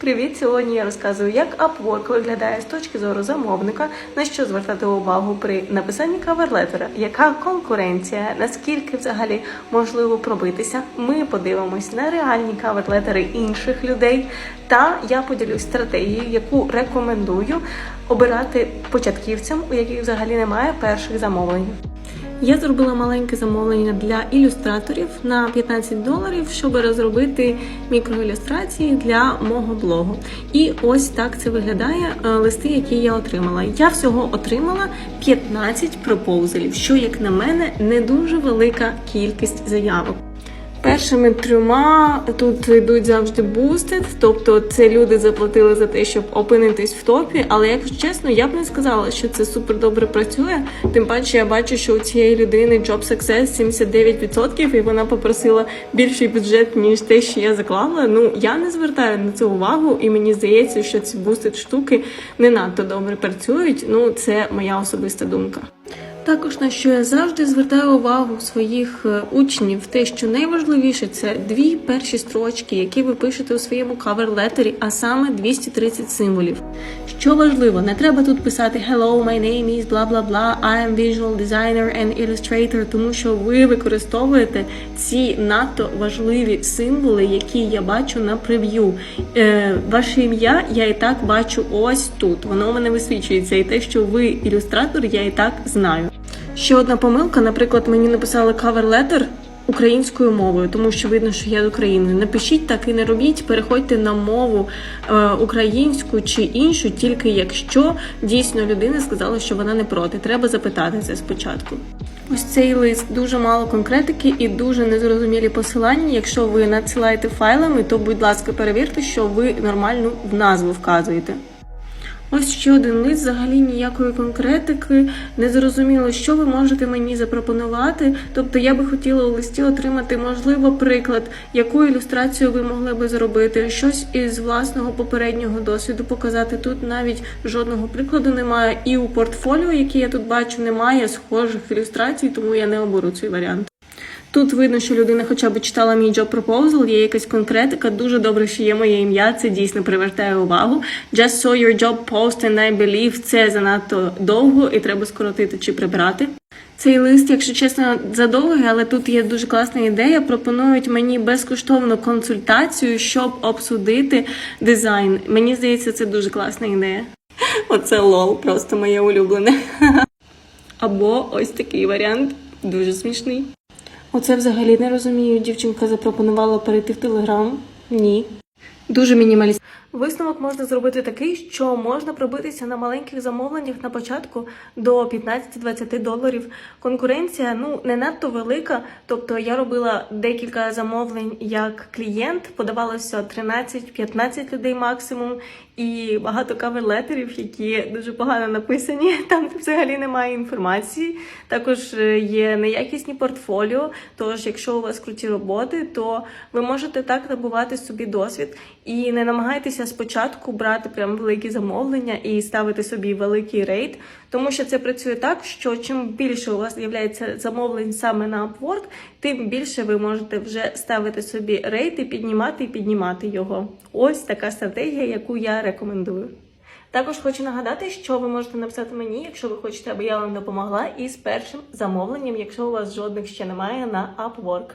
Привіт! Сьогодні я розказую, як Upwork виглядає з точки зору замовника, на що звертати увагу при написанні каверлетера, яка конкуренція, наскільки взагалі можливо пробитися. Ми подивимось на реальні каверлетери інших людей. Та я поділюсь стратегією, яку рекомендую обирати початківцям, у яких взагалі немає перших замовлень. Я зробила маленьке замовлення для ілюстраторів на 15 доларів, щоб розробити мікроілюстрації для мого блогу. І ось так це виглядає е, листи, які я отримала. Я всього отримала 15 пропозалів, що, як на мене, не дуже велика кількість заявок. Першими трьома тут йдуть завжди бустед, тобто це люди заплатили за те, щоб опинитись в топі. Але якщо чесно, я б не сказала, що це супер добре працює. Тим паче я бачу, що у цієї людини job success 79%, і вона попросила більший бюджет ніж те, що я заклала. Ну я не звертаю на це увагу, і мені здається, що ці бустед штуки не надто добре працюють. Ну це моя особиста думка. Також на що я завжди звертаю увагу своїх е, учнів, те, що найважливіше це дві перші строчки, які ви пишете у своєму кавер-летері, а саме 230 символів. Що важливо, не треба тут писати Hello, my name is bla bla bla, I am visual designer and illustrator, тому що ви використовуєте ці надто важливі символи, які я бачу на прев'ю. Е, ваше ім'я я і так бачу ось тут. Воно у мене висвічується, і те, що ви ілюстратор, я і так знаю. Ще одна помилка, наприклад, мені написали кавер-летер українською мовою, тому що видно, що я з України. Напишіть так і не робіть, переходьте на мову е, українську чи іншу, тільки якщо дійсно людина сказала, що вона не проти. Треба запитати це спочатку. Ось цей лист дуже мало конкретики і дуже незрозумілі посилання. Якщо ви надсилаєте файлами, то будь ласка, перевірте, що ви нормально в назву вказуєте. Ось ще один лист, взагалі ніякої конкретики, не зрозуміло, що ви можете мені запропонувати. Тобто я би хотіла у листі отримати, можливо, приклад, яку ілюстрацію ви могли би зробити, щось із власного попереднього досвіду показати. Тут навіть жодного прикладу немає, і у портфоліо, яке я тут бачу, немає схожих ілюстрацій, тому я не оберу цей варіант. Тут видно, що людина хоча б читала мій job proposal, є якась конкретика. Дуже добре, що є моє ім'я. Це дійсно привертає увагу. Just saw your job post and I believe це занадто довго і треба скоротити чи прибрати. Цей лист, якщо чесно, задовгий, але тут є дуже класна ідея. Пропонують мені безкоштовну консультацію, щоб обсудити дизайн. Мені здається, це дуже класна ідея. Оце лол, просто моє улюблене. Або ось такий варіант, дуже смішний. Оце взагалі не розумію. Дівчинка запропонувала перейти в Телеграм. Ні. Дуже мінімаліст. Висновок можна зробити такий, що можна пробитися на маленьких замовленнях на початку до 15-20 доларів. Конкуренція ну не надто велика. Тобто я робила декілька замовлень як клієнт, подавалося 13-15 людей максимум, і багато каверлетерів, які дуже погано написані. Там взагалі немає інформації. Також е, є неякісні портфоліо. Тож, якщо у вас круті роботи, то ви можете так набувати собі досвід і не намагайтеся спочатку брати прям великі замовлення і ставити собі великий рейд, тому що це працює так, що чим більше у вас з'являється замовлень саме на Upwork, тим більше ви можете вже ставити собі рейд і піднімати і піднімати його. Ось така стратегія, яку я рекомендую. Також хочу нагадати, що ви можете написати мені, якщо ви хочете, аби я вам допомогла із першим замовленням, якщо у вас жодних ще немає на Upwork.